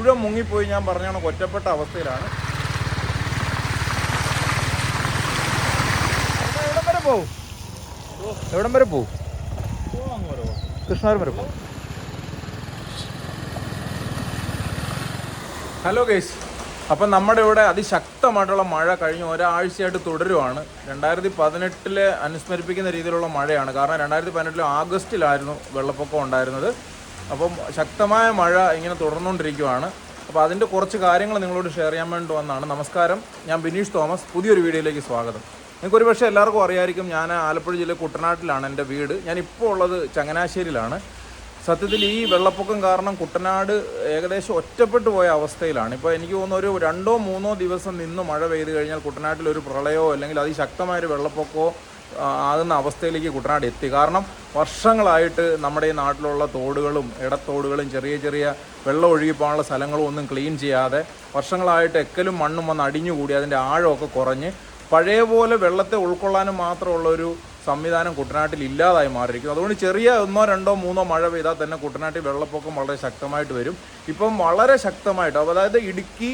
മുഴുവൻ മുങ്ങിപ്പോയി. ഞാൻ പറഞ്ഞാണ് ഒറ്റപ്പെട്ട അവസ്ഥയിലാണ്. എവിടം വരെ പോവും? എവിടം വരെ പോവും? കൃഷ്ണാരം വരെ പോവും. ഹലോ ഗേസ് അപ്പം നമ്മുടെ ഇവിടെ അതിശക്തമായിട്ടുള്ള മഴ കഴിഞ്ഞ ഒരാഴ്ചയായിട്ട് തുടരുവാണ്. രണ്ടായിരത്തി പതിനെട്ടിലെ അനുസ്മരിപ്പിക്കുന്ന രീതിയിലുള്ള മഴയാണ്. കാരണം രണ്ടായിരത്തി പതിനെട്ടിലെ ആഗസ്റ്റിലായിരുന്നു വെള്ളപ്പൊക്കം ഉണ്ടായിരുന്നത്. അപ്പം ശക്തമായ മഴ ഇങ്ങനെ തുടർന്നുകൊണ്ടിരിക്കുവാണ്. അപ്പോൾ അതിന്റെ കുറച്ച് കാര്യങ്ങൾ നിങ്ങളോട് ഷെയർ ചെയ്യാൻ വേണ്ടി വന്നാണ്. നമസ്കാരം. ഞാൻ ബിനീഷ് തോമസ്. പുതിയൊരു വീഡിയോയിലേക്ക് സ്വാഗതം. നിങ്ങൾക്ക് ഒരു പക്ഷേ എല്ലാവർക്കും അറിയായിരിക്കും ഞാൻ ആലപ്പുഴ ജില്ല കുട്ടനാട്ടിലാണ് എന്റെ വീട്. ഞാൻ ഇപ്പോൾ ഉള്ളത് ചങ്ങനാശ്ശേരിയിലാണ്. സത്യത്തിൽ ഈ വെള്ളപ്പൊക്കം കാരണം കുട്ടനാട് ഏകദേശം ഒറ്റപ്പെട്ടു പോയ അവസ്ഥയിലാണ്. ഇപ്പോൾ എനിക്ക് തോന്നുന്നു ഒരു രണ്ടോ മൂന്നോ ദിവസം നിന്ന് മഴ പെയ്ത് കഴിഞ്ഞാൽ കുട്ടനാട്ടിൽ ഒരു പ്രളയമോ അല്ലെങ്കിൽ അതിശക്തമായൊരു വെള്ളപ്പൊക്കമോ ആകുന്ന അവസ്ഥയിലേക്ക് കുട്ടനാട് എത്തി. കാരണം വർഷങ്ങളായിട്ട് നമ്മുടെ ഈ നാട്ടിലുള്ള തോടുകളും ഇടത്തോടുകളും ചെറിയ ചെറിയ വെള്ളം ഒഴുകിപ്പോകാനുള്ള സ്ഥലങ്ങളും ഒന്നും ക്ലീൻ ചെയ്യാതെ വർഷങ്ങളായിട്ട് എക്കലും മണ്ണും വന്ന് അടിഞ്ഞുകൂടി അതിന്റെ ആഴമൊക്കെ കുറഞ്ഞ് പഴയ പോലെ വെള്ളത്തെ ഉൾക്കൊള്ളാനും മാത്രമുള്ള ഒരു സംവിധാനം കുട്ടനാട്ടിൽ ഇല്ലാതായി മാറിയിരിക്കുന്നു. അതുകൊണ്ട് ചെറിയ ഒന്നോ രണ്ടോ മൂന്നോ മഴ പെയ്താൽ തന്നെ കുട്ടനാട്ടിൽ വെള്ളപ്പൊക്കം വളരെ ശക്തമായിട്ട് വരും. ഇപ്പം വളരെ ശക്തമായിട്ട് അതായത് ഇടുക്കി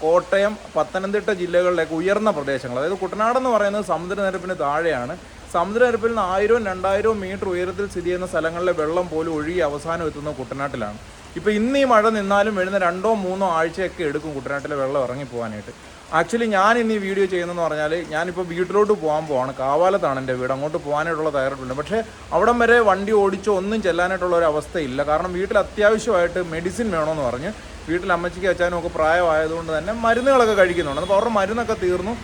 കോട്ടയം പത്തനംതിട്ട ജില്ലകളിലേക്ക് ഉയർന്ന പ്രദേശങ്ങൾ. അതായത് കുട്ടനാട് എന്ന് പറയുന്നത് സമുദ്രനിരപ്പിന് താഴെയാണ്. സമുദ്രനിരപ്പിൽ നിന്ന് ആയിരവും രണ്ടായിരവും മീറ്റർ ഉയരത്തിൽ സ്ഥിതി ചെയ്യുന്ന സ്ഥലങ്ങളിലെ വെള്ളം പോലും ഒഴുകി അവസാനം എത്തുന്നത് കുട്ടനാട്ടിലാണ്. ഇപ്പോൾ ഇന്ന് ഈ മഴ നിന്നാലും വരുന്ന രണ്ടോ മൂന്നോ ആഴ്ചയൊക്കെ എടുക്കും കുട്ടനാട്ടിലെ വെള്ളം ഇറങ്ങി പോകാനായിട്ട് ആക്ച്വലി ഞാൻ ഇന്ന് ഈ വീഡിയോ ചെയ്യുന്നതെന്ന് പറഞ്ഞാൽ ഞാനിപ്പോൾ വീട്ടിലോട്ട് പോകാൻ പോവാണ്. കാവാലത്താണ് എന്റെ വീട്. അങ്ങോട്ട് പോകാനായിട്ടുള്ള തയ്യാറെടുപ്പുണ്ട്. പക്ഷേ അവിടം വരെ വണ്ടി ഓടിച്ചോ ഒന്നും ചെല്ലാനായിട്ടുള്ള ഒരു അവസ്ഥയില്ല. കാരണം വീട്ടിൽ അത്യാവശ്യമായിട്ട് മെഡിസിൻ വേണമെന്ന് പറഞ്ഞ് വീട്ടിൽ അമ്മച്ചിക്ക് അച്ഛനും ഒക്കെ പ്രായമായതുകൊണ്ട് തന്നെ മരുന്നുകളൊക്കെ കഴിക്കുന്നുണ്ട്. അപ്പോൾ അവരുടെ മരുന്നൊക്കെ തീർന്നു.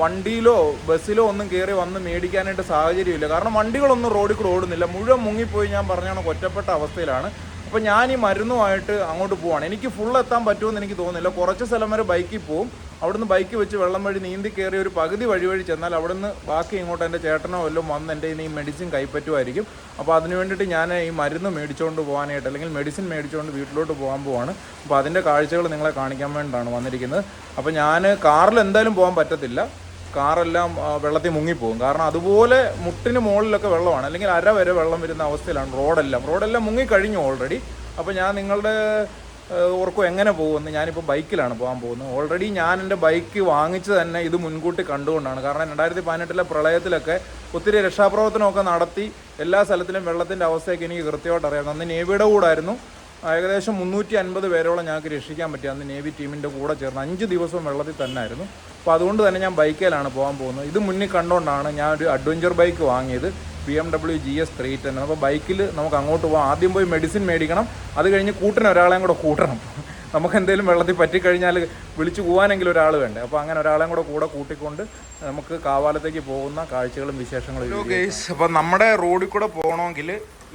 വണ്ടിയിലോ ബസ്സിലോ ഒന്നും കയറി വന്ന് മേടിക്കാനായിട്ട് സാഹചര്യമില്ല. കാരണം വണ്ടികളൊന്നും റോഡിൽ കൂടെ ഓടുന്നില്ല. മുഴുവൻ മുങ്ങിപ്പോയി ഞാൻ പറഞ്ഞാണ് ഒറ്റപ്പെട്ട അവസ്ഥയിലാണ്. അപ്പോൾ ഞാൻ ഈ മരുന്നുമായിട്ട് അങ്ങോട്ട് പോവാണ്. എനിക്ക് ഫുൾ എത്താൻ പറ്റുമെന്ന് എനിക്ക് തോന്നുന്നില്ല. കുറച്ച് സ്ഥലം വരെ ബൈക്കിൽ പോവും. അവിടുന്ന് ബൈക്ക് വെച്ച് വെള്ളം വഴി നീന്തി കയറി ഒരു പകുതി വഴി വഴി ചെന്നാൽ അവിടുന്ന് ബാക്കി ഇങ്ങോട്ട് എന്റെ ചേട്ടനോ വല്ലതും വന്ന് എന്റെ ഈ മെഡിസിൻ കൈപ്പറ്റുമായിരിക്കും. അപ്പോൾ അതിന് വേണ്ടിയിട്ട് ഞാൻ ഈ മരുന്ന് മേടിച്ചുകൊണ്ട് പോകാനായിട്ട് അല്ലെങ്കിൽ മെഡിസിൻ മേടിച്ചുകൊണ്ട് വീട്ടിലോട്ട് പോകാൻ പോവാണ്. അപ്പോൾ അതിന്റെ കാഴ്ചകൾ നിങ്ങളെ കാണിക്കാൻ വേണ്ടിയിട്ടാണ് വന്നിരിക്കുന്നത്. അപ്പോൾ ഞാൻ കാറിൽ എന്തായാലും പോകാൻ പറ്റത്തില്ല. കാറെല്ലാം വെള്ളത്തിൽ മുങ്ങിപ്പോകും. കാരണം അതുപോലെ മുട്ടിന് മുകളിലൊക്കെ വെള്ളമാണ്. അല്ലെങ്കിൽ അര വരെ വെള്ളം വരുന്ന അവസ്ഥയിലാണ് റോഡെല്ലാം. റോഡെല്ലാം മുങ്ങിക്കഴിഞ്ഞു ഓൾറെഡി അപ്പോൾ ഞാൻ നിങ്ങളുടെ ഓർക്കും എങ്ങനെ പോകുമെന്ന് ഞാനിപ്പോൾ ബൈക്കിലാണ് പോകാൻ പോകുന്നത്. ഓൾറെഡി ഞാൻ എന്റെ ബൈക്ക് വാങ്ങിച്ച് തന്നെ ഇത് മുൻകൂട്ടി കണ്ടുകൊണ്ടാണ്. കാരണം രണ്ടായിരത്തി പതിനെട്ടിലെ പ്രളയത്തിലൊക്കെ ഒത്തിരി രക്ഷാപ്രവർത്തനമൊക്കെ നടത്തി എല്ലാ സ്ഥലത്തിലും വെള്ളത്തിന്റെ അവസ്ഥയൊക്കെ എനിക്ക് കൃത്യമായിട്ട് അറിയാം. അന്ന് നേവിയുടെ കൂടായിരുന്നു. ഏകദേശം മുന്നൂറ്റി അൻപത് പേരോളം ഞങ്ങൾക്ക് രക്ഷിക്കാൻ പറ്റി. അന്ന് നേവി ടീമിന്റെ കൂടെ ചേർന്ന് അഞ്ച് ദിവസവും വെള്ളത്തിൽ തന്നെയായിരുന്നു അപ്പോൾ അതുകൊണ്ട് തന്നെ ഞാൻ ബൈക്കിലാണ് പോകാൻ പോകുന്നത്. ഇത് മുന്നിൽ കണ്ടുകൊണ്ടാണ് ഞാൻ ഒരു അഡ്വഞ്ചർ ബൈക്ക് വാങ്ങിയത്. B M W G S three ten അപ്പോൾ ബൈക്കിൽ നമുക്ക് അങ്ങോട്ട് പോകാം. ആദ്യം പോയി മെഡിസിൻ മേടിക്കണം. അത് കഴിഞ്ഞ് കൂട്ടിന് ഒരാളെയും കൂടെ കൂട്ടണം. നമുക്ക് എന്തെങ്കിലും വെള്ളത്തിൽ പറ്റിക്കഴിഞ്ഞാൽ വിളിച്ചു പോകാനെങ്കിലും ഒരാൾ വേണ്ടേ. അപ്പോൾ അങ്ങനെ ഒരാളെയും കൂടെ കൂടെ കൂട്ടിക്കൊണ്ട് നമുക്ക് കാവാലത്തേക്ക് പോകുന്ന കാഴ്ചകളും വിശേഷങ്ങളും ഗേസ് അപ്പോൾ നമ്മുടെ റോഡിൽ കൂടെ പോകണമെങ്കിൽ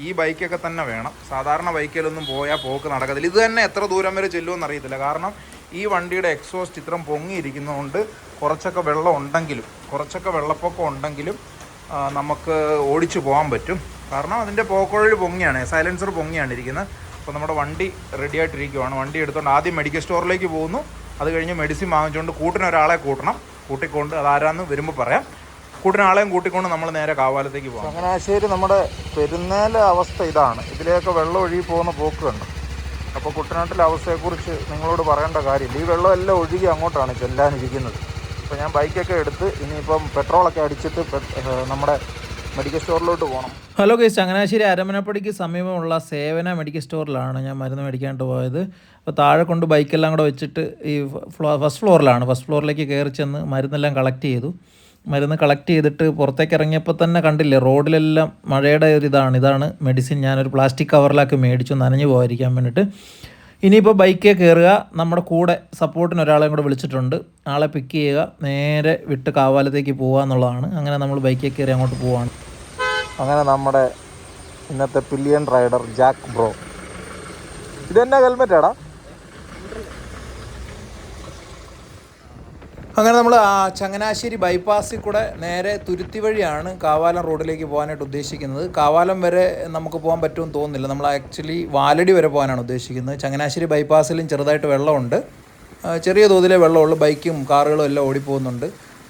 ഈ ബൈക്കൊക്കെ തന്നെ വേണം. സാധാരണ ബൈക്കിലൊന്നും പോയാൽ പോക്ക് നടക്കത്തില്ല. ഇത് തന്നെ എത്ര ദൂരം വരെ ചെല്ലുമെന്ന് അറിയത്തില്ല. കാരണം ഈ വണ്ടിയുടെ എക്സോസ്റ്റ് ചിത്രം പൊങ്ങിയിരിക്കുന്നതുകൊണ്ട് കുറച്ചൊക്കെ വെള്ളം ഉണ്ടെങ്കിലും കുറച്ചൊക്കെ വെള്ളപ്പൊക്കം ഉണ്ടെങ്കിലും നമുക്ക് ഓടിച്ചു പോകാൻ പറ്റും. കാരണം അതിന്റെ പോക്കോഴി പൊങ്ങിയാണ് സൈലൻസർ പൊങ്ങിയാണ് ഇരിക്കുന്നത്. അപ്പോൾ നമ്മുടെ വണ്ടി റെഡി ആയിട്ടിരിക്കുവാണ്. വണ്ടി എടുത്തുകൊണ്ട് ആദ്യം മെഡിക്കൽ സ്റ്റോറിലേക്ക് പോകുന്നു. അത് കഴിഞ്ഞ് മെഡിസിൻ വാങ്ങിച്ചുകൊണ്ട് കൂട്ടിന് ഒരാളെ കൂട്ടണം. കൂട്ടിക്കൊണ്ട് അതാരാന്ന് വരുമ്പോൾ പറയാം. കൂട്ടിന് ആളെയും കൂട്ടിക്കൊണ്ട് നമ്മൾ നേരെ കാവാലത്തേക്ക് പോകാം. ചങ്ങനാശ്ശേരി നമ്മുടെ പെരുന്നേല അവസ്ഥ ഇതാണ്. ഇതിലേക്ക് വെള്ളം ഒഴുകി പോകുന്ന പോക്ക് കണ്ടു. അപ്പോൾ കുട്ടനാട്ടിലെ അവസ്ഥയെക്കുറിച്ച് നിങ്ങളോട് പറയേണ്ട കാര്യമില്ല. ഈ വെള്ളമെല്ലാം ഒഴുകി അങ്ങോട്ടാണ് ചെല്ലാനിരിക്കുന്നത്. അപ്പോൾ ഞാൻ ബൈക്കൊക്കെ എടുത്ത് ഇനിയിപ്പം പെട്രോളൊക്കെ അടിച്ചിട്ട് നമ്മുടെ മെഡിക്കൽ സ്റ്റോറിലോട്ട് പോകണം ഹലോ കേസ് ചങ്ങനാശ്ശേരി അരമനപ്പടിക്ക് സമീപമുള്ള സേവന മെഡിക്കൽ സ്റ്റോറിലാണ് ഞാൻ മരുന്ന് മേടിക്കാനായിട്ട് പോയത്. അപ്പോൾ താഴെ കൊണ്ട് ബൈക്കെല്ലാം കൂടെ വെച്ചിട്ട് ഈ ഫസ്റ്റ് ഫ്ലോറിലാണ്. ഫസ്റ്റ് ഫ്ലോറിലേക്ക് കയറി ചെന്ന് മരുന്നെല്ലാം കളക്ട് ചെയ്തു. മരുന്ന് കളക്ട് ചെയ്തിട്ട് പുറത്തേക്ക് ഇറങ്ങിയപ്പോൾ തന്നെ കണ്ടില്ലേ റോഡിലെല്ലാം മഴയുടെ ഒരു ഇതാണ് ഇതാണ് മെഡിസിൻ ഞാനൊരു പ്ലാസ്റ്റിക് കവറിലാക്കി മേടിച്ചു നനഞ്ഞു പോകാതിരിക്കാൻ വേണ്ടിയിട്ട് ഇനിയിപ്പോൾ ബൈക്കേ കയറുക നമ്മുടെ കൂടെ സപ്പോർട്ടിന് ഒരാളെയും കൂടെ വിളിച്ചിട്ടുണ്ട്. ആളെ പിക്ക് ചെയ്യുക നേരെ വിട്ട് കാവാലത്തേക്ക് പോകുക എന്നുള്ളതാണ്. അങ്ങനെ നമ്മൾ ബൈക്കേ കയറി അങ്ങോട്ട് പോവാണ്. അങ്ങനെ നമ്മുടെ ഇന്നത്തെ പില്ലിയൻ റൈഡർ ജാക്ക് ബ്രോ. ഇതെന്നാ ഹെൽമെറ്റാടാ അങ്ങനെ നമ്മൾ ചങ്ങനാശ്ശേരി ബൈപ്പാസിൽ കൂടെ നേരെ തുരുത്തി വഴിയാണ് കാവാലം റോഡിലേക്ക് പോകാനായിട്ട് ഉദ്ദേശിക്കുന്നത്. കാവാലം വരെ നമുക്ക് പോകാൻ പറ്റുമെന്ന് തോന്നുന്നില്ല. നമ്മൾ ആക്ച്വലി വാലടി വരെ പോകാനാണ് ഉദ്ദേശിക്കുന്നത്. ചങ്ങനാശ്ശേരി ബൈപ്പാസിലും ചെറുതായിട്ട് വെള്ളമുണ്ട്. ചെറിയ തോതിലെ വെള്ളമുള്ളൂ. ബൈക്കും കാറുകളും എല്ലാം ഓടിപ്പോകുന്നുണ്ട്.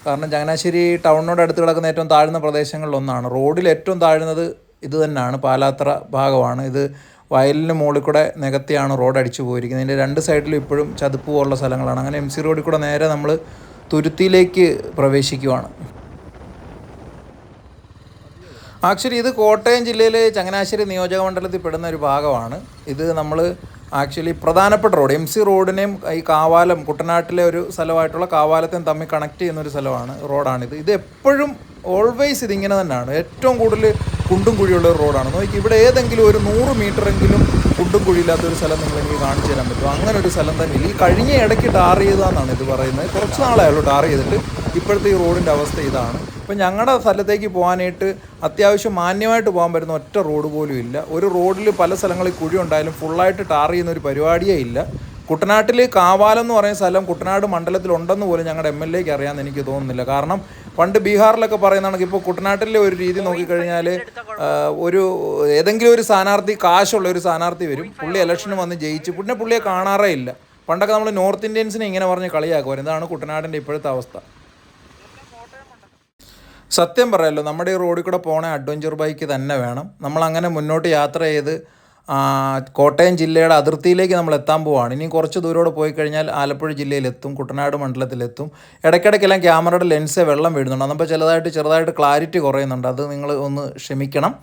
കാരണം ചങ്ങനാശ്ശേരി ടൗണിനോട് അടുത്ത് കിടക്കുന്ന ഏറ്റവും താഴ്ന്ന പ്രദേശങ്ങളിലൊന്നാണ് റോഡിൽ ഏറ്റവും താഴ്ന്നത് ഇത് തന്നെയാണ്. പാലാത്ര ഭാഗമാണ്. ഇത് വയലിന് മുകളിൽ കൂടെ നികത്തിയാണ് റോഡ് അടിച്ചു പോയിരിക്കുന്നത്. ഇതിന്റെ രണ്ട് സൈഡിലും ഇപ്പോഴും ചതുപ്പ് പോലുള്ള സ്ഥലങ്ങളാണ്. അങ്ങനെ എം സി റോഡിൽ കൂടെ നേരെ നമ്മൾ തുരുത്തിയിലേക്ക് പ്രവേശിക്കുവാണ്. ആക്ച്വലി ഇത് കോട്ടയം ജില്ലയിലെ ചങ്ങനാശ്ശേരി നിയോജക മണ്ഡലത്തിൽ പെടുന്ന ഒരു ഭാഗമാണ്. ഇത് നമ്മൾ ആക്ച്വലി പ്രധാനപ്പെട്ട റോഡ് എം സി റോഡിനെയും ഈ കാവാലം കുട്ടനാട്ടിലെ ഒരു സ്ഥലമായിട്ടുള്ള കാവാലത്തെയും തമ്മിൽ കണക്ട് ചെയ്യുന്ന ഒരു സ്ഥലമാണ് റോഡാണിത്. ഇത് എപ്പോഴും ഓൾവേസ് ഇതിങ്ങനെ തന്നെയാണ്. ഏറ്റവും കൂടുതൽ കുണ്ടും കുഴിയുള്ള ഒരു റോഡാണ്. നോക്കി ഇവിടെ ഏതെങ്കിലും ഒരു നൂറ് മീറ്ററെങ്കിലും കുണ്ടും കുഴിയില്ലാത്ത ഒരു സ്ഥലം നിങ്ങൾ എനിക്ക് കാണിച്ചു തരാൻ പറ്റും. അങ്ങനെ ഒരു സ്ഥലം തന്നെ. ഈ കഴിഞ്ഞ ഇടയ്ക്ക് ടാർ ചെയ്താന്നാണ് ഇത് പറയുന്നത്. കുറച്ച് നാളായുള്ളൂ ടാർ ചെയ്തിട്ട്. ഇപ്പോഴത്തെ ഈ റോഡിന്റെ അവസ്ഥ ഇതാണ്. ഇപ്പം ഞങ്ങളുടെ സ്ഥലത്തേക്ക് പോകാനായിട്ട് അത്യാവശ്യം മാന്യമായിട്ട് പോകാൻ പറ്റുന്ന ഒറ്റ റോഡ് പോലും ഇല്ല. ഒരു റോഡിൽ പല സ്ഥലങ്ങളിൽ കുഴി ഉണ്ടായാലും ഫുള്ളായിട്ട് ടാർ ചെയ്യുന്ന ഒരു പരിപാടിയേ ഇല്ല. കുട്ടനാട്ടിൽ കാവാലം എന്ന് പറയുന്ന സ്ഥലം കുട്ടനാട് മണ്ഡലത്തിലുണ്ടെന്ന് പോലും ഞങ്ങളുടെ എം എൽ എക്ക് അറിയാമെന്ന് എനിക്ക് തോന്നുന്നില്ല. കാരണം പണ്ട് ബീഹാറിലൊക്കെ പറയുന്നതാണെങ്കിൽ ഇപ്പോൾ കുട്ടനാട്ടിലെ ഒരു രീതി നോക്കിക്കഴിഞ്ഞാൽ ഒരു ഏതെങ്കിലും ഒരു സ്ഥാനാർത്ഥി കാശുള്ള ഒരു സ്ഥാനാർത്ഥി വരും പുള്ളി ഇലക്ഷന് വന്ന് ജയിച്ച് പിന്നെ പുള്ളിയെ കാണാറേ ഇല്ല. പണ്ടൊക്കെ നമ്മൾ നോർത്ത് ഇന്ത്യൻസിനെ ഇങ്ങനെ പറഞ്ഞ് കളിയാക്കുമായിരുന്നു. ഇതാണ് കുട്ടനാടിന്റെ ഇപ്പോഴത്തെ അവസ്ഥ. സത്യം പറയാലോ നമ്മുടെ ഈ റോഡിൽ കൂടെ പോണ അഡ്വഞ്ചർ ബൈക്ക് തന്നെ വേണം. നമ്മൾ അങ്ങനെ മുന്നോട്ട് യാത്ര ചെയ്ത് കോട്ടയം ജില്ലയുടെ അതിർത്തിയിലേക്ക് നമ്മൾ എത്താൻ പോവുകയാണ് ഇനി കുറച്ച് ദൂരോടെ പോയി കഴിഞ്ഞാൽ ആലപ്പുഴ ജില്ലയിലെത്തും കുട്ടനാട് മണ്ഡലത്തിലെത്തും. ഇടയ്ക്കിടയ്ക്കെല്ലാം ക്യാമറയുടെ ലെൻസ് വെള്ളം വീഴുന്നുണ്ട്. അപ്പോൾ ചിലതായിട്ട് ചെറുതായിട്ട് ക്ലാരിറ്റി കുറയുന്നുണ്ട്. അത് നിങ്ങൾ ഒന്ന് ക്ഷമിക്കണം.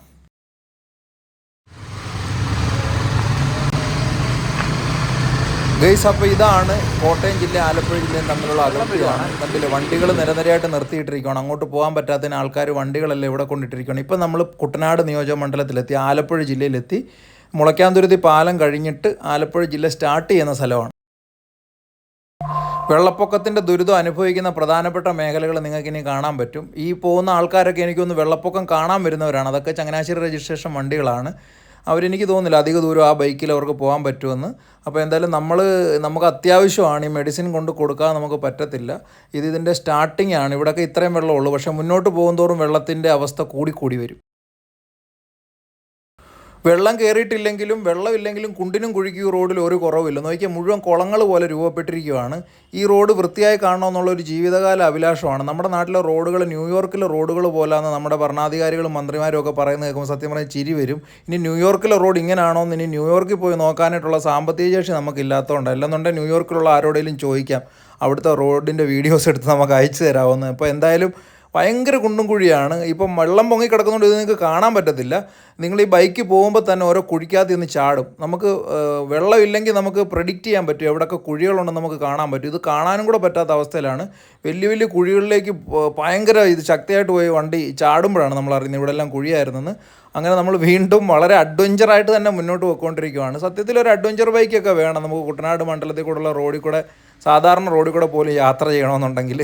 ഗൈസ് അപ്പോൾ ഇതാണ് കോട്ടയം ജില്ല ആലപ്പുഴ ജില്ലയും തമ്മിലുള്ള അതിർത്തിയാണ്. തമ്മിൽ വണ്ടികൾ നിരനിരയായിട്ട് നിർത്തിയിട്ടിരിക്കുകയാണ്. അങ്ങോട്ട് പോകാൻ പറ്റാത്തതിന് ആൾക്കാർ വണ്ടികളെല്ലാം ഇവിടെ കൊണ്ടിട്ടിരിക്കുകയാണ്. ഇപ്പം നമ്മൾ കുട്ടനാട് നിയോജക മണ്ഡലത്തിലെത്തി ആലപ്പുഴ ജില്ലയിലെത്തി. മുളയ്ക്കാന്തുരുത്തി പാലം കഴിഞ്ഞിട്ട് ആലപ്പുഴ ജില്ല സ്റ്റാർട്ട് ചെയ്യുന്ന സ്ഥലമാണ്. വെള്ളപ്പൊക്കത്തിന്റെ ദുരിതം അനുഭവിക്കുന്ന പ്രധാനപ്പെട്ട മേഖലകൾ നിങ്ങൾക്ക് ഇനി കാണാൻ പറ്റും. ഈ പോകുന്ന ആൾക്കാരൊക്കെ എനിക്കൊന്ന് വെള്ളപ്പൊക്കം കാണാൻ വരുന്നവരാണ്. അതൊക്കെ ചങ്ങനാശ്ശേരി രജിസ്ട്രേഷൻ വണ്ടികളാണ്. അവരെനിക്ക് തോന്നുന്നില്ല അധിക ദൂരം ആ ബൈക്കിൽ അവർക്ക് പോകാൻ പറ്റുമെന്ന്. അപ്പോൾ എന്തായാലും നമ്മൾ നമുക്ക് അത്യാവശ്യമാണ് ഈ മെഡിസിൻ കൊണ്ട് കൊടുക്കാൻ നമുക്ക് പറ്റത്തില്ല. ഇത് ഇതിന്റെ സ്റ്റാർട്ടിംഗ് ആണ്. ഇവിടെയൊക്കെ ഇത്രയും വെള്ളമുള്ളൂ പക്ഷേ മുന്നോട്ട് പോകുന്തോറും വെള്ളത്തിന്റെ അവസ്ഥ കൂടിക്കൂടി വരും. വെള്ളം കയറിയിട്ടില്ലെങ്കിലും വെള്ളമില്ലെങ്കിലും കുണ്ടിനും കുഴിക്കും റോഡിൽ ഒരു കുറവില്ല നോക്കിയാൽ മുഴുവൻ കുളങ്ങൾ പോലെ രൂപപ്പെട്ടിരിക്കുകയാണ്. ഈ റോഡ് വൃത്തിയായി കാണണമെന്നുള്ള ഒരു ജീവിതകാല അഭിലാഷമാണ്. നമ്മുടെ നാട്ടിലെ റോഡുകൾ ന്യൂയോർക്കിലെ റോഡുകൾ പോലാന്ന് നമ്മുടെ ഭരണാധികാരികളും മന്ത്രിമാരും ഒക്കെ പറയുന്നത് കേൾക്കുമ്പോൾ സത്യം പറഞ്ഞാൽ ചിരി വരും. ഇനി ന്യൂയോർക്കിലെ റോഡ് ഇങ്ങനെയാണോ എന്ന് ഇനി ന്യൂയോർക്കിൽ പോയി നോക്കാനായിട്ടുള്ള സാമ്പത്തിക ശേഷി നമുക്കില്ലാത്തതുകൊണ്ട് അല്ലെന്നുണ്ടെങ്കിൽ ന്യൂയോർക്കിലുള്ള ആരോടെങ്കിലും ചോദിക്കാം. അവിടുത്തെ റോഡിന്റെ വീഡിയോസ് എടുത്ത് നമുക്ക് അയച്ചു തരാമെന്ന് അപ്പോൾ എന്തായാലും ഭയങ്കര കുണ്ടും കുഴിയാണ്. ഇപ്പം വെള്ളം പൊങ്ങി കിടക്കുന്നതുകൊണ്ട് ഇത് നിങ്ങൾക്ക് കാണാൻ പറ്റത്തില്ല. നിങ്ങൾ ഈ ബൈക്ക് പോകുമ്പോൾ തന്നെ ഓരോ കുഴിക്കകത്ത് നിന്ന് ചാടും. നമുക്ക് വെള്ളമില്ലെങ്കിൽ നമുക്ക് പ്രഡിക്റ്റ് ചെയ്യാൻ പറ്റും. എവിടെയൊക്കെ കുഴികളുണ്ടെന്ന് നമുക്ക് കാണാൻ പറ്റും. ഇത് കാണാനും കൂടെ പറ്റാത്ത അവസ്ഥയിലാണ്. വലിയ വലിയ കുഴികളിലേക്ക് ഭയങ്കര ഇത് ശക്തിയായിട്ട് പോയി വണ്ടി ചാടുമ്പോഴാണ് നമ്മൾ അറിയുന്നത്. ഇവിടെ എല്ലാം കുഴിയായിരുന്നെന്ന്. അങ്ങനെ നമ്മൾ വീണ്ടും വളരെ അഡ്വഞ്ചറായിട്ട് തന്നെ മുന്നോട്ട് പോയിക്കൊണ്ടിരിക്കുകയാണ് സത്യത്തിൽ ഒരു അഡ്വഞ്ചർ ബൈക്കൊക്കെ വേണം. നമുക്ക് കുട്ടനാട് മണ്ഡലത്തിൽ കൂടെയുള്ള റോഡിൽ കൂടെ സാധാരണ റോഡിൽ കൂടെ പോലും യാത്ര ചെയ്യണമെന്നുണ്ടെങ്കിൽ.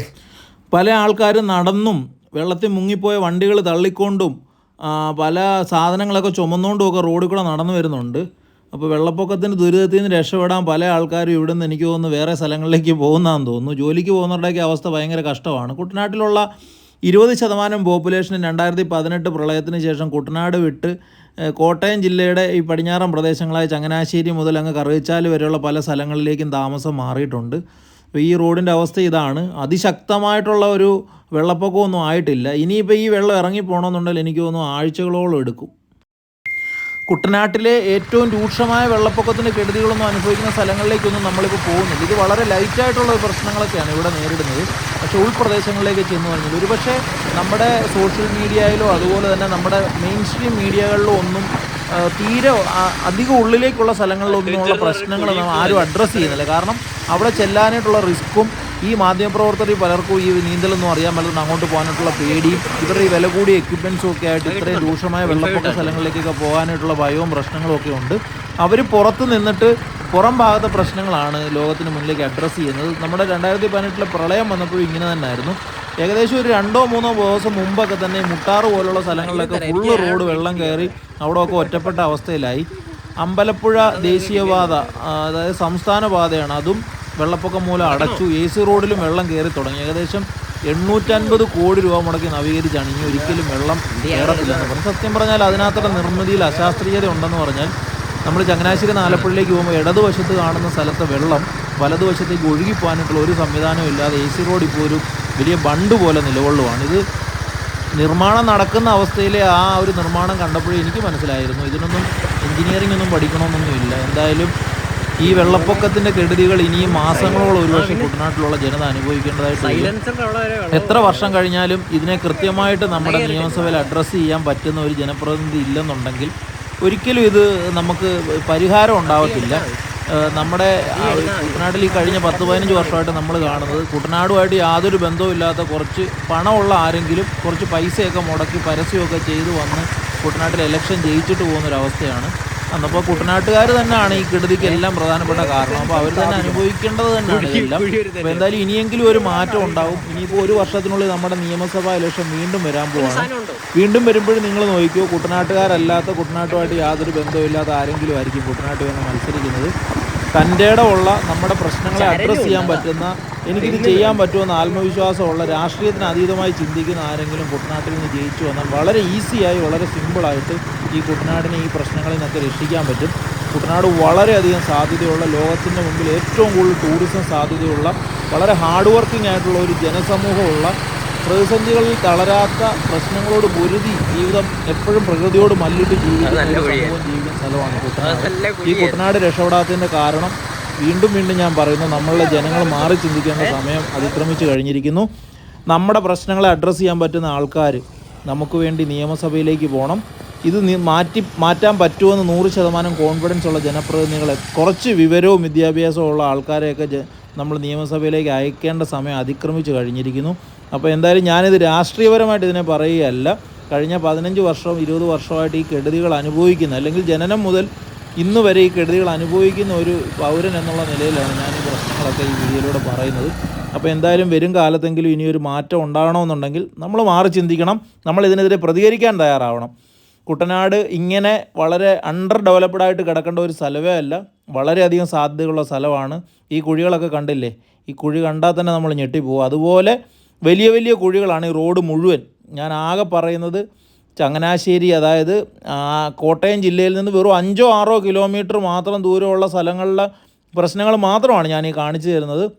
പല ആൾക്കാരും നടന്നും വെള്ളത്തിൽ മുങ്ങിപ്പോയ വണ്ടികൾ തള്ളിക്കൊണ്ടും പല സാധനങ്ങളൊക്കെ ചുമന്നുകൊണ്ടും ഒക്കെ റോഡിൽ കൂടെ നടന്നു വരുന്നുണ്ട്. അപ്പോൾ വെള്ളപ്പൊക്കത്തിന്റെ ദുരിതത്തിൽ നിന്ന് രക്ഷപ്പെടാൻ പല ആൾക്കാരും ഇവിടെ നിന്ന് എനിക്ക് തോന്നുന്നു വേറെ സ്ഥലങ്ങളിലേക്ക് പോകുന്നതാന്ന് തോന്നുന്നു. ജോലിക്ക് പോകുന്നവരുടെയൊക്കെ അവസ്ഥ ഭയങ്കര കഷ്ടമാണ്. കുട്ടനാട്ടിലുള്ള ഇരുപത് ശതമാനം പോപ്പുലേഷൻ രണ്ടായിരത്തി പതിനെട്ട് പ്രളയത്തിന് ശേഷം കുട്ടനാട് വിട്ട് കോട്ടയം ജില്ലയുടെ ഈ പടിഞ്ഞാറൻ പ്രദേശങ്ങളായ ചങ്ങനാശ്ശേരി മുതൽ അങ്ങ് കറുകച്ചാൽ വരെയുള്ള പല സ്ഥലങ്ങളിലേക്കും താമസം മാറിയിട്ടുണ്ട്. ഈ റോഡിന്റെ അവസ്ഥ ഇതാണ്. അതിശക്തമായിട്ടുള്ള ഒരു വെള്ളപ്പൊക്കമൊന്നും ആയിട്ടില്ല. ഇനിയിപ്പോൾ ഈ വെള്ളം ഇറങ്ങി പോകണമെന്നുണ്ടെങ്കിൽ എനിക്ക് തോന്നുന്നു ആഴ്ചകളോളം എടുക്കും. കുട്ടനാട്ടിലെ ഏറ്റവും രൂക്ഷമായ വെള്ളപ്പൊക്കത്തിന്റെ കെടുതികളൊന്നും അനുഭവിക്കുന്ന സ്ഥലങ്ങളിലേക്കൊന്നും നമ്മളിപ്പോൾ പോകുന്നില്ല. ഇത് വളരെ ലൈറ്റായിട്ടുള്ള പ്രശ്നങ്ങളൊക്കെയാണ് ഇവിടെ നേരിടുന്നത്. പക്ഷേ ഉൾപ്രദേശങ്ങളിലേക്ക് ചെന്ന് കഴിഞ്ഞാൽ ഒരുപക്ഷെ നമ്മുടെ സോഷ്യൽ മീഡിയയിലോ അതുപോലെ തന്നെ നമ്മുടെ മെയിൻ സ്ട്രീം മീഡിയകളിലോ ഒന്നും തീരെ അധികം ഉള്ളിലേക്കുള്ള സ്ഥലങ്ങളിലൊന്നുമുള്ള പ്രശ്നങ്ങൾ ആരും അഡ്രസ്സ് ചെയ്യുന്നില്ല. കാരണം അവിടെ ചെല്ലാനായിട്ടുള്ള റിസ്ക്കും ഈ മാധ്യമപ്രവർത്തകർ പലർക്കും ഈ നീന്തലൊന്നും അറിയാൻ പറ്റുന്ന അങ്ങോട്ട് പോകാനായിട്ടുള്ള പേടിയും ഇവരുടെ ഈ വില കൂടിയ എക്യുപ്മെൻസും ഒക്കെ ആയിട്ട് ഇത്രയും രൂക്ഷമായ വെള്ളപ്പൊക്ക സ്ഥലങ്ങളിലേക്കൊക്കെ പോകാനായിട്ടുള്ള ഭയവും പ്രശ്നങ്ങളും ഒക്കെ ഉണ്ട്. അവർ പുറത്ത് നിന്നിട്ട് പുറം ഭാഗത്തെ പ്രശ്നങ്ങളാണ് ലോകത്തിന് മുന്നിലേക്ക് അഡ്രസ്സ് ചെയ്യുന്നത്. നമ്മുടെ രണ്ടായിരത്തി പതിനെട്ടിലെ പ്രളയം വന്നപ്പോൾ ഇങ്ങനെ തന്നെ ആയിരുന്നു ഏകദേശം ഒരു രണ്ടോ മൂന്നോ ദിവസം മുമ്പൊക്കെ തന്നെ മുട്ടാറ് പോലുള്ള സ്ഥലങ്ങളിലൊക്കെ ഫുള്ള് റോഡ് വെള്ളം കയറി അവിടെയൊക്കെ ഒറ്റപ്പെട്ട അവസ്ഥയിലായി. അമ്പലപ്പുഴ ദേശീയപാത അതായത് സംസ്ഥാന പാതയാണ് അതും വെള്ളപ്പൊക്കം മൂലം അടച്ചു. എ സി റോഡിലും വെള്ളം കയറി തുടങ്ങി. ഏകദേശം എണ്ണൂറ്റൻപത് കോടി രൂപ മുടക്കി നവീകരിച്ചാണ്. ഇനി ഒരിക്കലും വെള്ളം കയറത്തില്ലെന്ന് പറഞ്ഞു. സത്യം പറഞ്ഞാൽ അതിനകത്തുള്ള നിർമ്മിതിയിൽ അശാസ്ത്രീയത ഉണ്ടെന്ന് പറഞ്ഞാൽ നമ്മൾ ചങ്ങനാശ്ശേരി നാലപ്പള്ളിയിലേക്ക് പോകുമ്പോൾ ഇടതുവശത്ത് കാണുന്ന സ്ഥലത്തെ വെള്ളം വലതുവശത്തേക്ക് ഒഴുകിപ്പോകാനായിട്ടുള്ള ഒരു സംവിധാനവും ഇല്ലാതെ എ സി റോഡ് ഇപ്പോൾ ഒരു വലിയ ബണ്ട് പോലെ നിലകൊള്ളുവാണ്. ഇത് നിർമ്മാണം നടക്കുന്ന അവസ്ഥയിലെ ആ ഒരു നിർമ്മാണം കണ്ടപ്പോഴേ എനിക്ക് മനസ്സിലായിരുന്നു. ഇതിനൊന്നും എഞ്ചിനീയറിംഗ് ഒന്നും പഠിക്കണമെന്നൊന്നുമില്ല എന്തായാലും ഈ വെള്ളപ്പൊക്കത്തിന്റെ കെടുതികൾ ഇനിയും മാസങ്ങളോളം ഒരുപക്ഷെ കുട്ടനാട്ടിലുള്ള ജനത അനുഭവിക്കേണ്ടതായിട്ട് വരും. സൈലൻസറിന്റെ അവിടെ വരെ വെള്ളം എത്ര വർഷം കഴിഞ്ഞാലും ഇതിനെ കൃത്യമായിട്ട് നമ്മുടെ നിയമസഭയിൽ അഡ്രസ്സ് ചെയ്യാൻ പറ്റുന്ന ഒരു ജനപ്രതിനിധി ഇല്ലെന്നുണ്ടെങ്കിൽ ഒരിക്കലും ഇത് നമുക്ക് പരിഹാരം ഉണ്ടാവത്തില്ല. നമ്മുടെ കുട്ടനാട്ടിൽ ഈ കഴിഞ്ഞ പത്ത് പതിനഞ്ച് വർഷമായിട്ട് നമ്മൾ കാണുന്നത് കുട്ടനാടുമായിട്ട് യാതൊരു ബന്ധവുമില്ലാത്ത കുറച്ച് പണമുള്ള ആരെങ്കിലും കുറച്ച് പൈസയൊക്കെ മുടക്കി പരസ്യമൊക്കെ ചെയ്തു വന്ന് കുട്ടനാട്ടിൽ ഇലക്ഷൻ ജയിച്ചിട്ട് പോകുന്നൊരവസ്ഥയാണ്. അന്നപ്പോൾ കുട്ടനാട്ടുകാർ തന്നെയാണ് ഈ കെടുതിക്ക് എല്ലാം പ്രധാനപ്പെട്ട കാരണം. അപ്പോൾ അവർ തന്നെ അനുഭവിക്കേണ്ടത് തന്നെയാണ് ഇതെല്ലാം. അപ്പോൾ എന്തായാലും ഇനിയെങ്കിലും ഒരു മാറ്റം ഉണ്ടാവും. ഇനിയിപ്പോൾ ഒരു വർഷത്തിനുള്ളിൽ നമ്മുടെ നിയമസഭാ ഇലക്ഷൻ വീണ്ടും വരാൻ പോവാണ്. വീണ്ടും വരുമ്പോഴും നിങ്ങൾ നോക്കിയോ കുട്ടനാട്ടുകാരല്ലാത്ത കുട്ടനാട്ടുമായിട്ട് യാതൊരു ബന്ധവുമില്ലാത്ത ആരെങ്കിലും ആയിരിക്കും കുട്ടനാട്ട് വന്ന് മത്സരിക്കുന്നത്. തന്റെ ഉള്ള നമ്മുടെ പ്രശ്നങ്ങളെ അഡ്രസ്സ് ചെയ്യാൻ പറ്റുന്ന എനിക്കിത് ചെയ്യാൻ പറ്റുമെന്ന് ആത്മവിശ്വാസമുള്ള രാഷ്ട്രീയത്തിന് അതീതമായി ചിന്തിക്കുന്ന ആരെങ്കിലും കുട്ടനാട്ടിൽ നിന്ന് ജയിച്ചു വന്നാൽ വളരെ ഈസിയായി വളരെ സിമ്പിളായിട്ട് ഈ കുട്ടനാടിനെ ഈ പ്രശ്നങ്ങളിൽ നിന്നൊക്കെ രക്ഷിക്കാൻ പറ്റും. കുട്ടനാട് വളരെയധികം സാധ്യതയുള്ള ലോകത്തിന്റെ മുമ്പിൽ ഏറ്റവും കൂടുതൽ ടൂറിസം സാധ്യതയുള്ള വളരെ ഹാർഡ് വർക്കിംഗ് ആയിട്ടുള്ള ഒരു ജനസമൂഹമുള്ള പ്രതിസന്ധികളിൽ തളരാത്ത പ്രശ്നങ്ങളോട് പൊരുതി ജീവിതം എപ്പോഴും പ്രകൃതിയോട് മല്ലിട്ട് ജീവിക്കുന്ന ഒരു സമൂഹം ജീവിക്കുന്ന സ്ഥലമാണ് കുട്ടനാട്. ഈ കുട്ടനാട് രക്ഷപ്പെടാത്തതിന്റെ കാരണം വീണ്ടും വീണ്ടും ഞാൻ പറയുന്നു നമ്മളുടെ ജനങ്ങൾ മാറി ചിന്തിക്കേണ്ട സമയം അതിക്രമിച്ചു കഴിഞ്ഞിരിക്കുന്നു. നമ്മുടെ പ്രശ്നങ്ങളെ അഡ്രസ്സ് ചെയ്യാൻ പറ്റുന്ന ആൾക്കാർ നമുക്ക് വേണ്ടി നിയമസഭയിലേക്ക് പോകണം. ഇത് മാറ്റി മാറ്റാൻ പറ്റുമെന്ന് നൂറ് ശതമാനം കോൺഫിഡൻസ് ഉള്ള ജനപ്രതിനിധികളെ കുറച്ച് വിവരവും വിദ്യാഭ്യാസവും ഉള്ള ആൾക്കാരെയൊക്കെ നമ്മൾ നിയമസഭയിലേക്ക് അയക്കേണ്ട സമയം അതിക്രമിച്ചു കഴിഞ്ഞിരിക്കുന്നു. അപ്പോൾ എന്തായാലും ഞാനിത് രാഷ്ട്രീയപരമായിട്ട് ഇതിനെ പറയുകയല്ല. കഴിഞ്ഞ പതിനഞ്ച് വർഷം ഇരുപത് വർഷമായിട്ട് ഈ കെടുതികൾ അനുഭവിക്കുന്ന അല്ലെങ്കിൽ ജനനം മുതൽ ഇന്ന് വരെ ഈ കെടുതികൾ അനുഭവിക്കുന്ന ഒരു പൗരൻ എന്നുള്ള നിലയിലാണ് ഞാൻ ഈ പ്രശ്നങ്ങളൊക്കെ ഈ വീഡിയോയിലൂടെ പറയുന്നത്. അപ്പോൾ എന്തായാലും വരും കാലത്തെങ്കിലും ഇനിയൊരു മാറ്റം ഉണ്ടാകണമെന്നുണ്ടെങ്കിൽ നമ്മൾ മാറി ചിന്തിക്കണം. നമ്മൾ ഇതിനെതിരെ പ്രതികരിക്കാൻ തയ്യാറാവണം. കുട്ടനാട് ഇങ്ങനെ വളരെ അണ്ടർ ഡെവലപ്ഡ് ആയിട്ട് കിടക്കേണ്ട ഒരു സ്ഥലമേ അല്ല. വളരെയധികം സാധ്യതയുള്ള സ്ഥലമാണ്. ഈ കുഴികളൊക്കെ കണ്ടില്ലേ? ഈ കുഴി കണ്ടാൽ തന്നെ നമ്മൾ ഞെട്ടിപ്പോവും അതുപോലെ വലിയ വലിയ കുഴികളാണ് ഈ റോഡ് മുഴുവൻ. ഞാൻ ആകെ പറയുന്നത് ചങ്ങനാശ്ശേരി അതായത് കോട്ടയം ജില്ലയിൽ നിന്ന് വെറും അഞ്ചോ ആറോ കിലോമീറ്റർ മാത്രം ദൂരമുള്ള സ്ഥലങ്ങളിലെ പ്രശ്നങ്ങൾ മാത്രമാണ് ഞാൻ ഈ കാണിച്ചു തരുന്നത്.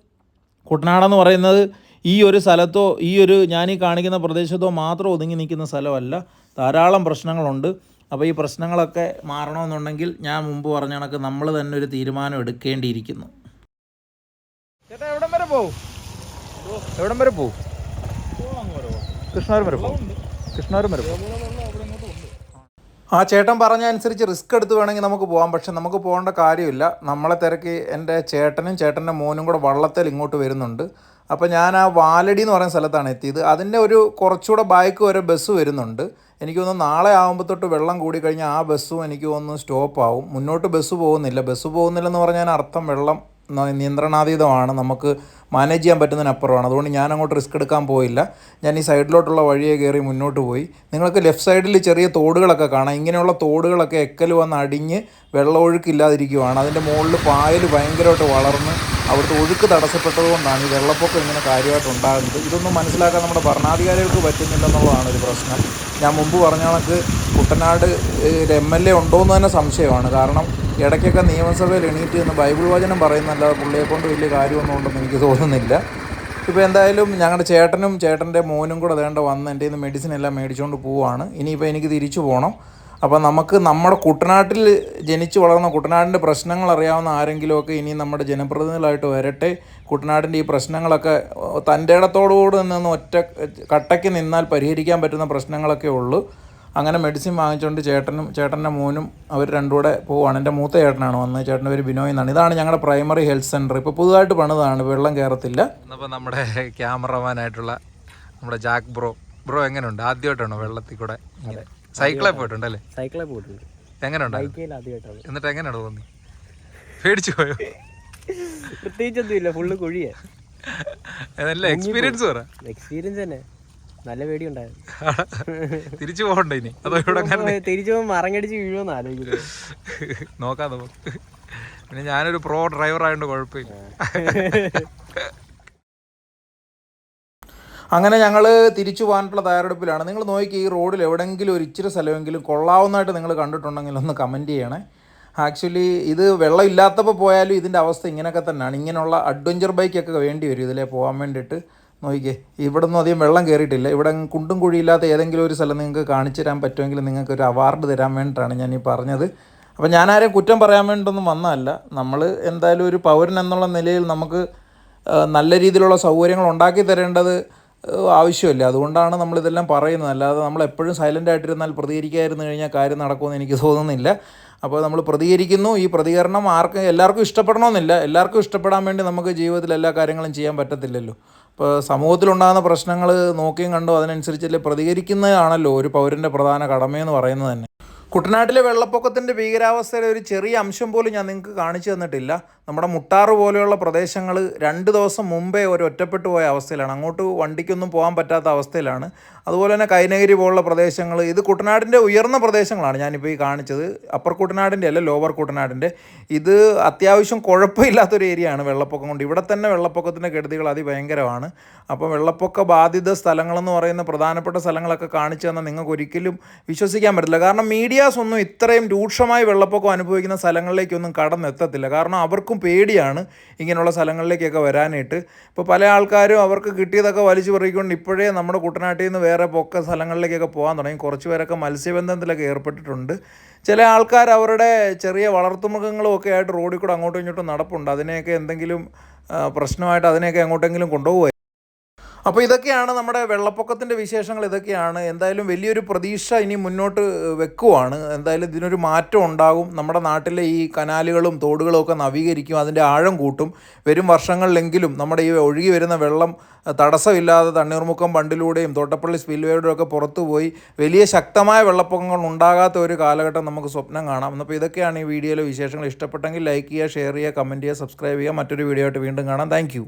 കുട്ടനാടെന്ന് പറയുന്നത് ഈ ഒരു സ്ഥലത്തോ ഈ ഒരു ഞാൻ ഈ കാണിക്കുന്ന പ്രദേശത്തോ മാത്രം ഒതുങ്ങി നിൽക്കുന്ന സ്ഥലമല്ല. ധാരാളം പ്രശ്നങ്ങളുണ്ട്. അപ്പോൾ ഈ പ്രശ്നങ്ങളൊക്കെ മാറണമെന്നുണ്ടെങ്കിൽ ഞാൻ മുമ്പ് പറഞ്ഞ കണക്ക് നമ്മൾ തന്നെ ഒരു തീരുമാനം എടുക്കേണ്ടിയിരിക്കുന്നു. ചേട്ടാ എവിടം വരെ പോവും? എവിടം വരെ പോവും? കൃഷ്ണാരം വരെ പോവും. കൃഷ്ണാരം വരെ പോവും. ആ ചേട്ടൻ പറഞ്ഞ അനുസരിച്ച് റിസ്ക് എടുത്ത് വേണമെങ്കിൽ നമുക്ക് പോകാം പക്ഷെ നമുക്ക് പോകേണ്ട കാര്യമില്ല. നമ്മളെ തിരക്കി എന്റെ ചേട്ടനും ചേട്ടന്റെ മോനും കൂടെ വള്ളത്തിൽ ഇങ്ങോട്ട് വരുന്നുണ്ട്. അപ്പോൾ ഞാൻ ആ വാലടി എന്ന് പറയുന്ന സ്ഥലത്താണ് എത്തിയത്. അതിന്റെ ഒരു കുറച്ചുകൂടെ ബാക്ക് വരെ ബസ് വരുന്നുണ്ട്. എനിക്ക് തോന്നുന്നു നാളെ ആകുമ്പോൾ തൊട്ട് വെള്ളം കൂടി കഴിഞ്ഞാൽ ആ ബസ്സും എനിക്ക് തോന്നുന്നു സ്റ്റോപ്പ് ആവും. മുന്നോട്ട് ബസ് പോകുന്നില്ല. ബസ് പോകുന്നില്ലെന്ന് പറഞ്ഞാൽ അർത്ഥം വെള്ളം നിയന്ത്രണാതീതമാണ്. നമുക്ക് മാനേജ് ചെയ്യാൻ പറ്റുന്നതിനപ്പുറമാണ്. അതുകൊണ്ട് ഞാൻ അങ്ങോട്ട് റിസ്ക് എടുക്കാൻ പോയില്ല. ഞാൻ ഈ സൈഡിലോട്ടുള്ള വഴിയെ കയറി മുന്നോട്ട് പോയി. നിങ്ങൾക്ക് ലെഫ്റ്റ് സൈഡിൽ ചെറിയ തോടുകളൊക്കെ കാണാം. ഇങ്ങനെയുള്ള തോടുകളൊക്കെ എക്കൽ വന്ന് അടിഞ്ഞ് വെള്ളമൊഴുക്കില്ലാതിരിക്കുവാണ് അതിന്റെ മുകളിൽ പായൽ ഭയങ്കരമായിട്ട് വളർന്ന് അവിടുത്തെ ഒഴുക്ക് തടസ്സപ്പെട്ടതുകൊണ്ടാണ് ഈ വെള്ളപ്പൊക്കം ഇങ്ങനെ കാര്യമായിട്ട് ഉണ്ടാകുന്നത്. ഇതൊന്നും മനസ്സിലാക്കാൻ നമ്മുടെ ഭരണാധികാരികൾക്ക് പറ്റുന്നില്ലെന്നുള്ളതാണ് ഒരു പ്രശ്നം. ഞാൻ മുമ്പ് പറഞ്ഞ കണക്ക് കുട്ടനാട് എം എൽ എ ഉണ്ടോ എന്ന് തന്നെ സംശയമാണ്. കാരണം ഇടയ്ക്കൊക്കെ നിയമസഭയിൽ എണീറ്റ് നിന്ന് ബൈബിൾ വചനം പറയുന്നല്ലാതെ പുള്ളിയെ കൊണ്ട് വലിയ കാര്യമൊന്നും ഉണ്ടെന്ന് എനിക്ക് തോന്നുന്നില്ല. ഇപ്പോൾ എന്തായാലും ഞങ്ങളുടെ ചേട്ടനും ചേട്ടന്റെ മോനും കൂടെ വേണ്ട വന്ന് എന്റെ നിന്ന് മെഡിസിൻ എല്ലാം മേടിച്ചുകൊണ്ട് പോവുകയാണ് ഇനിയിപ്പോൾ എനിക്ക് തിരിച്ചു പോകണം അപ്പോൾ നമുക്ക് നമ്മുടെ കുട്ടനാട്ടിൽ ജനിച്ചു വളർന്ന കുട്ടനാടിന്റെ പ്രശ്നങ്ങൾ അറിയാവുന്ന ആരെങ്കിലുമൊക്കെ ഇനി നമ്മുടെ ജനപ്രതിനിധികളായിട്ട് വരട്ടെ. കുട്ടനാടിന്റെ ഈ പ്രശ്നങ്ങളൊക്കെ തന്റെ ഇടത്തോടുകൂടി നിന്ന് ഒറ്റ കട്ടയ്ക്ക് നിന്നാൽ പരിഹരിക്കാൻ പറ്റുന്ന പ്രശ്നങ്ങളൊക്കെ ഉള്ളൂ. അങ്ങനെ മെഡിസിൻ വാങ്ങിച്ചുകൊണ്ട് ചേട്ടനും ചേട്ടന്റെ മോനും അവർ രണ്ടും കൂടെ പോവുകയാണ്. എന്റെ മൂത്ത ചേട്ടനാണ് വന്നത്. ചേട്ടന്റെ ഒരു ബിനോയ് എന്നാണ്. ഇതാണ് ഞങ്ങളുടെ പ്രൈമറി ഹെൽത്ത് സെന്റർ ഇപ്പോൾ പുതുതായിട്ട് പണിതാണ്. വെള്ളം കയറത്തില്ല അപ്പോൾ നമ്മുടെ ക്യാമറമാനായിട്ടുള്ള നമ്മുടെ ജാക്ക് ബ്രോ. ബ്രോ എങ്ങനെയുണ്ട് ആദ്യമായിട്ടാണോ വെള്ളത്തിൽ കൂടെ പോയിട്ടുണ്ട് പോയിട്ടുണ്ടല്ലേ? സൈക്കിളെ പോയിട്ടുണ്ട്. ആദ്യമായിട്ടാണ്. എന്നിട്ട് എങ്ങനെയാണ് തോന്നി? പേടിച്ചു പോയോ? പ്രത്യേകിച്ചൊന്നും ഇല്ല ഫുള്ള് കുഴിയെ. നല്ല എക്സ്പീരിയൻസ് പറ. എക്സ്പീരിയൻസ് തന്നെ. നല്ല പേടിയുണ്ടായിരുന്നു. തിരിച്ചു പോകണ്ട ഇനി? അതോ ഇവിടെ തിരിച്ചു പോകുമ്പോൾ മറങ്ങടിച്ച് വീഴുമെന്ന് ആലോചിക്കുന്നു. നോക്കാം നമുക്ക് പിന്നെ ഞാനൊരു പ്രോ ഡ്രൈവർ ആയതുകൊണ്ട് കുഴപ്പമില്ല. അങ്ങനെ ഞങ്ങൾ തിരിച്ചു പോകാനുള്ള തയ്യാറെടുപ്പിലാണ്. നിങ്ങൾ നോക്കി ഈ റോഡിൽ എവിടെയെങ്കിലും ഒരു ഇച്ചിരി സ്ഥലമെങ്കിലും കൊള്ളാവുന്നതായിട്ട് നിങ്ങൾ കണ്ടിട്ടുണ്ടെങ്കിൽ ഒന്ന് കമന്റ് ചെയ്യണേ. ആക്ച്വലി ഇത് വെള്ളം ഇല്ലാത്തപ്പോൾ പോയാലും ഇതിന്റെ അവസ്ഥ ഇങ്ങനെയൊക്കെ തന്നെയാണ്. ഇങ്ങനെയുള്ള അഡ്വഞ്ചർ ബൈക്കൊക്കെ വേണ്ടി വരും ഇതിലേ പോകാൻ വേണ്ടിയിട്ട്. നോക്കിക്കേ ഇവിടെ നിന്നും അധികം വെള്ളം കയറിയിട്ടില്ല ഇവിടെ കുണ്ടും കുഴിയില്ലാത്ത ഏതെങ്കിലും ഒരു സ്ഥലം നിങ്ങൾക്ക് കാണിച്ചു തരാൻ പറ്റുമെങ്കിൽ നിങ്ങൾക്ക് ഒരു അവാർഡ് തരാൻ വേണ്ടിയിട്ടാണ് ഞാൻ ഈ പറഞ്ഞത്. അപ്പോൾ ഞാനാരെയും കുറ്റം പറയാൻ വേണ്ടിയിട്ടൊന്നും വന്നതല്ല. നമ്മൾ എന്തായാലും ഒരു പൗരൻ എന്നുള്ള നിലയിൽ നമുക്ക് നല്ല രീതിയിലുള്ള സൗകര്യങ്ങൾ ഉണ്ടാക്കി തരേണ്ടത് ആവശ്യമില്ല. അതുകൊണ്ടാണ് നമ്മളിതെല്ലാം പറയുന്നത്. അല്ലാതെ നമ്മൾ എപ്പോഴും സൈലന്റ് ആയിട്ടിരുന്നാൽ പ്രതികരിക്കാതിരുന്നു കഴിഞ്ഞാൽ കാര്യം നടക്കുമെന്ന് എനിക്ക് തോന്നുന്നില്ല. അപ്പോൾ നമ്മൾ പ്രതികരിക്കുന്നു. ഈ പ്രതികരണം ആർക്കും എല്ലാവർക്കും ഇഷ്ടപ്പെടണമെന്നില്ല. എല്ലാവർക്കും ഇഷ്ടപ്പെടാൻ വേണ്ടി നമുക്ക് ജീവിതത്തിൽ എല്ലാ കാര്യങ്ങളും ചെയ്യാൻ പറ്റത്തില്ലല്ലോ. ഇപ്പോൾ സമൂഹത്തിലുണ്ടാകുന്ന പ്രശ്നങ്ങൾ നോക്കിയും കണ്ടോ അതിനനുസരിച്ചല്ലേ പ്രതികരിക്കുന്നതാണല്ലോ ഒരു പൗരന്റെ പ്രധാന കടമയെന്ന് പറയുന്നത് തന്നെ. കുട്ടനാട്ടിലെ വെള്ളപ്പൊക്കത്തിന്റെ ഭീകരാവസ്ഥയുടെ ഒരു ചെറിയ അംശം പോലും ഞാൻ നിങ്ങൾക്ക് കാണിച്ചു തന്നിട്ടില്ല. നമ്മുടെ മുട്ടാറ് പോലെയുള്ള പ്രദേശങ്ങൾ രണ്ട് ദിവസം മുമ്പേ ഒരു ഒറ്റപ്പെട്ടു പോയ അവസ്ഥയിലാണ്. അങ്ങോട്ട് വണ്ടിക്കൊന്നും പോകാൻ പറ്റാത്ത അവസ്ഥയിലാണ്. അതുപോലെ തന്നെ കൈനഗിരി പോലുള്ള പ്രദേശങ്ങൾ ഇത് കുട്ടനാടിന്റെ ഉയർന്ന പ്രദേശങ്ങളാണ് ഞാനിപ്പോൾ ഈ കാണിച്ചത്. അപ്പർ കുട്ടനാടിന്റെ അല്ല ലോവർ കുട്ടനാടിന്റെ. ഇത് അത്യാവശ്യം കുഴപ്പമില്ലാത്തൊരു ഏരിയ ആണ് വെള്ളപ്പൊക്കം കൊണ്ട്. ഇവിടെ തന്നെ വെള്ളപ്പൊക്കത്തിന്റെ കെടുതികൾ അതിഭയങ്കരമാണ്. അപ്പോൾ വെള്ളപ്പൊക്ക ബാധിത സ്ഥലങ്ങളെന്ന് പറയുന്ന പ്രധാനപ്പെട്ട സ്ഥലങ്ങളൊക്കെ കാണിച്ചു തന്നാൽ നിങ്ങൾക്ക് ഒരിക്കലും വിശ്വസിക്കാൻ പറ്റില്ല. കാരണം മീഡിയാസ് ഒന്നും ഇത്രയും രൂക്ഷമായി വെള്ളപ്പൊക്കം അനുഭവിക്കുന്ന സ്ഥലങ്ങളിലേക്കൊന്നും കടന്നെത്തത്തില്ല. കാരണം അവർക്കും പേടിയാണ് ഇങ്ങനെയുള്ള സ്ഥലങ്ങളിലേക്കൊക്കെ വരാനായിട്ട്. ഇപ്പോൾ പല ആൾക്കാരും അവർക്ക് കിട്ടിയതൊക്കെ വലിച്ചു പറിക്കൊണ്ട് ഇപ്പോഴേ നമ്മുടെ കുട്ടനാട്ടിൽ നിന്ന് വേറെ പൊക്ക സ്ഥലങ്ങളിലേക്കൊക്കെ പോകാൻ തുടങ്ങി. കുറച്ച് പേരൊക്കെ മത്സ്യബന്ധനത്തിലൊക്കെ ഏർപ്പെട്ടിട്ടുണ്ട്. ചില ആൾക്കാർ അവരുടെ ചെറിയ വളർത്തുമൃഗങ്ങളും ഒക്കെ ആയിട്ട് റോഡിൽ കൂടെ അങ്ങോട്ടും ഇങ്ങോട്ടും നടപ്പുണ്ട്. അതിനെയൊക്കെ എന്തെങ്കിലും പ്രശ്നമായിട്ട് അതിനെയൊക്കെ എങ്ങോട്ടെങ്കിലും കൊണ്ടുപോകുക അപ്പോൾ ഇതൊക്കെയാണ് നമ്മുടെ വെള്ളപ്പൊക്കത്തിന്റെ വിശേഷങ്ങൾ ഇതൊക്കെയാണ്. എന്തായാലും വലിയൊരു പ്രതീക്ഷ ഇനി മുന്നോട്ട് വെക്കുവാണ്. എന്തായാലും ഇതിനൊരു മാറ്റം ഉണ്ടാകും. നമ്മുടെ നാട്ടിലെ ഈ കനാലുകളും തോടുകളും ഒക്കെ നവീകരിക്കും അതിന്റെ ആഴം കൂട്ടും. വരും വർഷങ്ങളിലെങ്കിലും നമ്മുടെ ഈ ഒഴുകി വരുന്ന വെള്ളം തടസ്സമില്ലാതെ തണ്ണീർമുക്കം ബണ്ടിലൂടെയും തോട്ടപ്പള്ളി സ്പിൽവേയുടെയും ഒക്കെ പുറത്തു പോയി വലിയ ശക്തമായ വെള്ളപ്പൊക്കങ്ങൾ ഉണ്ടാകാത്ത ഒരു കാലഘട്ടം നമുക്ക് സ്വപ്നം കാണാം. എന്നപ്പോൾ ഇതൊക്കെയാണ് ഈ വീഡിയോയിലെ വിശേഷങ്ങൾ. ഇഷ്ടപ്പെട്ടെങ്കിൽ ലൈക്ക് ചെയ്യുക ഷെയർ ചെയ്യുക കമന്റ് ചെയ്യുക സബ്സ്ക്രൈബ് ചെയ്യുക. മറ്റൊരു വീഡിയോ ആയിട്ട് വീണ്ടും കാണാം. താങ്ക്